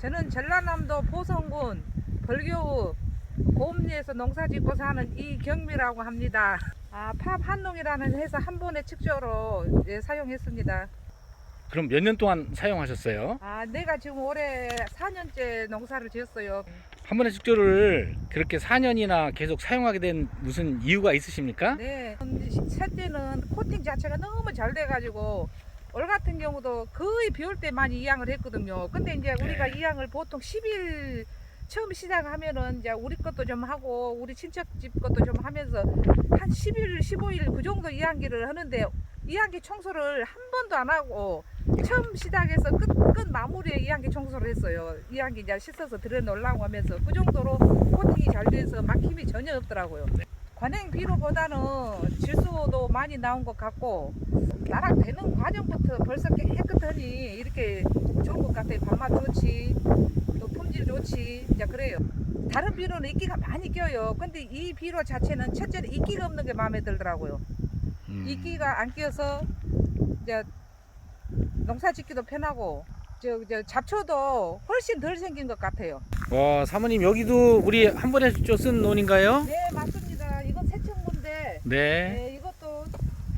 저는 전라남도 보성군 벌교읍 고음리에서 농사짓고 사는 이경미라고 합니다. 아, 팝 한농이라는 회사 한 번의 측조로 예, 사용했습니다. 그럼 몇 년 동안 사용하셨어요? 아, 내가 지금 올해 4년째 농사를 지었어요. 한 번의 축조를 그렇게 4년이나 계속 사용하게 된 무슨 이유가 있으십니까? 네. 첫째는 코팅 자체가 너무 잘 돼가지고 올 같은 경우도 거의 비 올 때 많이 이양을 했거든요. 근데 이제 우리가 네. 이양을 보통 10일 처음 시작하면은 이제 우리 것도 좀 하고 우리 친척 집 것도 좀 하면서 한 10일, 15일 그 정도 이양기를 하는데 이양기 청소를 한 번도 안 하고 처음 시작해서 끝, 끝 마무리에 이양기 청소를 했어요. 이양기 이제 씻어서 들여 놓으려고 하면서 그 정도로 코팅이 잘 돼서 막힘이 전혀 없더라고요. 관행 비료보다는 질소도 많이 나온 것 같고 나락 되는 과정부터 벌써 깨끗하니 이렇게 좋은 것 같아요. 밥맛 좋지, 또 품질 좋지, 이제 그래요. 다른 비료는 이끼가 많이 껴요. 근데 이 비료 자체는 첫째는 이끼가 없는 게 마음에 들더라고요. 음. 이끼가 안 끼어서 이제 농사 짓기도 편하고 저, 저 잡초도 훨씬 덜 생긴 것 같아요. 와 사모님 여기도 우리 한 번의 축조 쓴 논인가요? 네 맞습니다. 네. 네, 이것도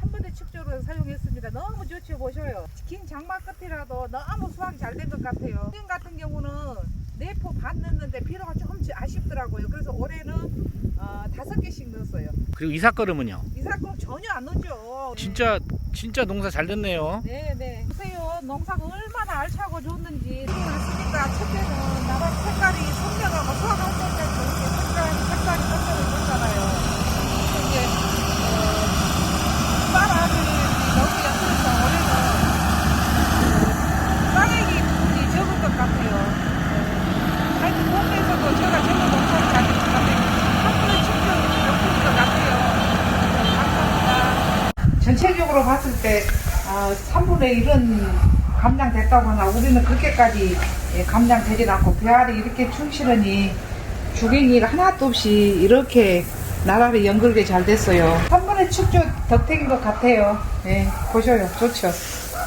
한 번에 축조로 사용했습니다. 너무 좋죠, 보셔요. 긴 장마 끝이라도 너무 수확이 잘 된 것 같아요. 지금 같은 경우는 네포 반 넣는데 비료가 좀 아쉽더라고요. 그래서 올해는 어, 다섯 개씩 넣었어요. 그리고 이삭걸음은요? 이사건 전혀 안 넣죠. 진짜 진짜 농사 잘 됐네요. 네, 네. 보세요. 농사가 얼마나 알차고 좋는지. 그랬으니까 첫째는 나라 색깔이 선명하고 수확할 때까지 이렇게 색깔이, 색깔이 선명을 줬잖아요. 이제, 어, 쌀 아들이 너무 약해서 올해는 어, 쌀액이 부분이 적은 것 같아요. 어, 하여튼 동네에서도 제가 제가 농사를 잘 했을 것 같아요. 한 번에 충격이 높은 것 같아요. 감사합니다. 전체적으로 봤을 때 아, 3분의 1은 감량됐다고 하나 우리는 그렇게까지 예, 감량되진 않고 배알이 이렇게 충실하니 주갱이가 하나도 없이 이렇게 나라를 연결게 잘 됐어요. 한 번에 축조 덕택인 것 같아요. 예, 보셔요. 좋죠.